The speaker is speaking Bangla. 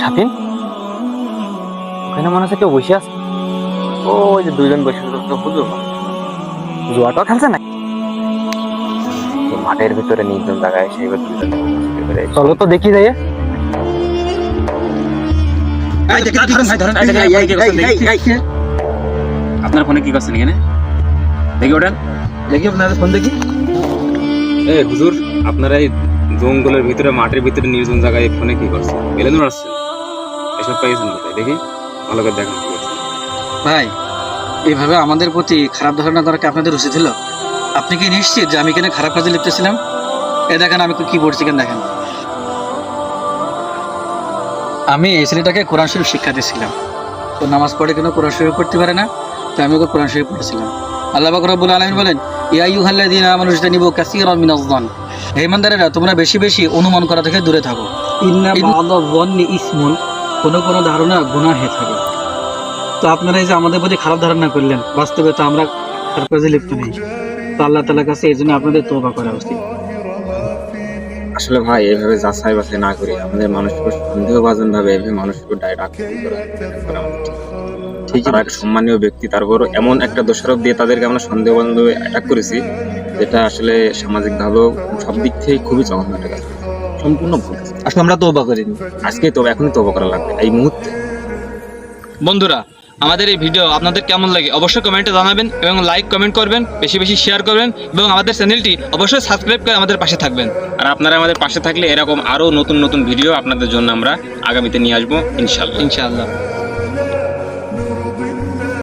স্বাধীন ওখানে মনে হচ্ছে কেউ বসে আছে। ও ওই যে দুইজন বসে হুজুর। জুয়াটাও খেলছে না মাঠের ভিতরে নির্জন জায়গায় সেই দুইজন চলো তো দেখি যাই। আপনার ফোনে কি করছেন এখানে? দেখি ওঠেন দেখি আপনার ফোন দেখি। এ, হুজুর, আপনারা এই জঙ্গলের ভিতরে, মাঠের ভিতরে নির্জন জায়গায় ফোনে কি করছেন? বেলেন আসছেন। এসব পাইছেন কোথায়? দেখি, ভালো করে দেখেন। ভাই, এইভাবে আমাদের প্রতি খারাপ ধারণা করা আপনাদের উচিত হলো? আপনি কি নিশ্চিত যে আমি কেন খারাপ কাজে লিপ্তেছিলাম এ দেখেন, আমি কি পড়ছি কেন দেখেন? আমি এই ছেলেটাকে কোরআন শরীফ শিক্ষা দিয়েছিলাম। তো নামাজ পড়ে কেন কোরআন শরীফ পড়তে পারে না? তো আমি ওকে কোরআন শরীফ পড়েছিলাম। আল্লাহ রব্বুল আলামিন বলেন হে ইমানদারেরা তোমরা বেশি বেশি অনুমান করা থেকে দূরে থাকো। ইসমুন কোনো কোনো ধারণা গুণা হয়ে থাকে। তো আপনারা এই যে আমাদের প্রতি খারাপ ধারণা করলেন বাস্তবে তো আমরা তার কাজে লিপ্ত নেই। তো আল্লাহ তালার কাছে এই জন্য আপনাদের তোবা করা উচিত। আসলে ভাই এইভাবে যাচাই বাছাই না করে। আমাদের মানুষের উপর সন্দেহভাজন ভাবে এইভাবে মানুষের উপর ডাইরেক্ট আক্রমণ করা। করা ঠিক তারা এক সম্মানীয় ব্যক্তি তারপর এমন একটা দোষারোপ দিয়ে তাদেরকে আমরা সন্দেহভাজন ভাবে অ্যাটাক করেছি যেটা আসলে সামাজিক ভাবেও সব দিক থেকে খুবই জঘন্য একটা কাজ। সম্পূর্ণ ভুল। আসলে আমরা তোবা করিনি। আজকে তো এখনই তবা করা লাগবে। এই মুহূর্তে। বন্ধুরা আমাদের এই ভিডিও আপনাদের কেমন লাগে অবশ্যই কমেন্টে জানাবেন এবং লাইক কমেন্ট করবেন বেশি বেশি শেয়ার করবেন এবং আমাদের চ্যানেলটি অবশ্যই সাবস্ক্রাইব করে আমাদের পাশে থাকবেন। আর আপনারা আমাদের পাশে থাকলে এরকম আরও নতুন নতুন ভিডিও আপনাদের জন্য আমরা আগামীতে নিয়ে আসব ইনশাল্লাহ ইনশাআল্লাহ।